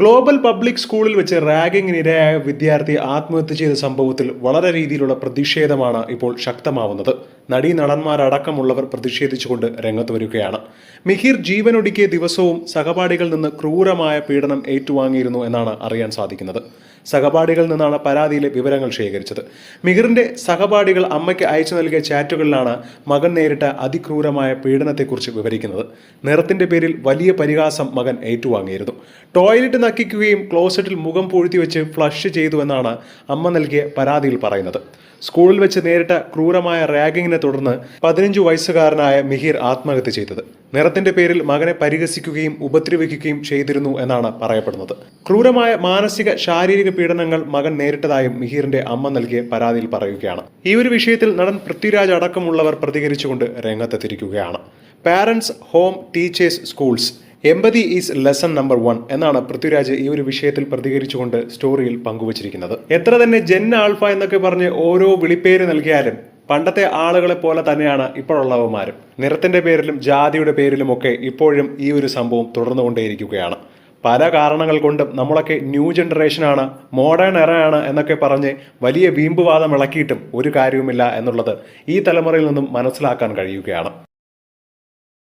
Global public സ്കൂളിൽ വെച്ച് റാഗിങ്ങിനിരയായ വിദ്യാർത്ഥി ആത്മഹത്യ ചെയ്ത സംഭവത്തിൽ വളരെ രീതിയിലുള്ള പ്രതിഷേധമാണ് ഇപ്പോൾ ശക്തമാവുന്നത്. നടീ നടന്മാരടക്കമുള്ളവർ പ്രതിഷേധിച്ചുകൊണ്ട് രംഗത്ത് വരികയാണ്. മിഹിർ ജീവനൊടുക്കിയ ദിവസവും സഹപാഠികളിൽ നിന്ന് ക്രൂരമായ പീഡനം ഏറ്റുവാങ്ങിയിരുന്നു എന്നാണ് അറിയാൻ സാധിക്കുന്നത്. സഹപാഠികളിൽ നിന്നാണ് പരാതിയിലെ വിവരങ്ങൾ ശേഖരിച്ചത്. മിഹിറിന്റെ സഹപാഠികൾ അമ്മയ്ക്ക് അയച്ചു നൽകിയ ചാറ്റുകളിലാണ് മകൻ നേരിട്ട അതിക്രൂരമായ പീഡനത്തെക്കുറിച്ച് വിവരിക്കുന്നത്. നിറത്തിന്റെ പേരിൽ വലിയ പരിഹാസം മകൻ ഏറ്റുവാങ്ങിയിരുന്നു. ടോയ്ലറ്റ് നക്കിക്കുകയും ക്ലോസറ്റിൽ മുഖം പൂഴ്ത്തി വെച്ച് ഫ്ലഷ് ചെയ്തു എന്നാണ് അമ്മ നൽകിയ പരാതിയിൽ പറയുന്നത്. സ്കൂളിൽ വെച്ച് നേരിട്ട ക്രൂരമായ റാഗിങ്ങിനെ തുടർന്ന് പതിനഞ്ചു വയസ്സുകാരനായ മിഹിർ ആത്മഹത്യ ചെയ്തത്. നിറത്തിന്റെ പേരിൽ മകനെ പരിഹസിക്കുകയും ഉപദ്രവിക്കുകയും ചെയ്തിരുന്നു എന്നാണ് പറയപ്പെടുന്നത്. ക്രൂരമായ മാനസിക ശാരീരിക പീഡനങ്ങൾ മകൻ നേരിട്ടതായും മിഹിറിന്റെ അമ്മ നൽകിയ പരാതിയിൽ പറയുകയാണ്. ഈ ഒരു വിഷയത്തിൽ നടൻ പൃഥ്വിരാജ് അടക്കമുള്ളവർ പ്രതികരിച്ചുകൊണ്ട് രംഗത്തെത്തിരിക്കുകയാണ് parents home teachers schools empathy is lesson number one എന്നാണ് പൃഥ്വിരാജ് ഈ ഒരു വിഷയത്തിൽ പ്രതികരിച്ചുകൊണ്ട് സ്റ്റോറിയിൽ പങ്കുവച്ചിരിക്കുന്നത്. എത്ര തന്നെ ജെൻ ആൽഫ എന്നൊക്കെ പറഞ്ഞ് ഓരോ വിളിപ്പേര് നൽകിയാലും പണ്ടത്തെ ആളുകളെ പോലെ തന്നെയാണ് ഇപ്പോഴുള്ളവന്മാരും. നിറത്തിന്റെ പേരിലും ജാതിയുടെ പേരിലുമൊക്കെ ഇപ്പോഴും ഈ ഒരു സംഭവം തുടർന്നുകൊണ്ടേയിരിക്കുകയാണ്. പല കാരണങ്ങൾ കൊണ്ടും നമ്മളൊക്കെ ന്യൂ ജനറേഷൻ ആണ് മോഡേൺ എറയാണ് എന്നൊക്കെ പറഞ്ഞ് വലിയ വീമ്പുവാദം ഇളക്കിയിട്ടും ഒരു കാര്യവുമില്ല എന്നുള്ളത് ഈ തലമുറയിൽ നിന്നും മനസ്സിലാക്കാൻ കഴിയുകയാണ്.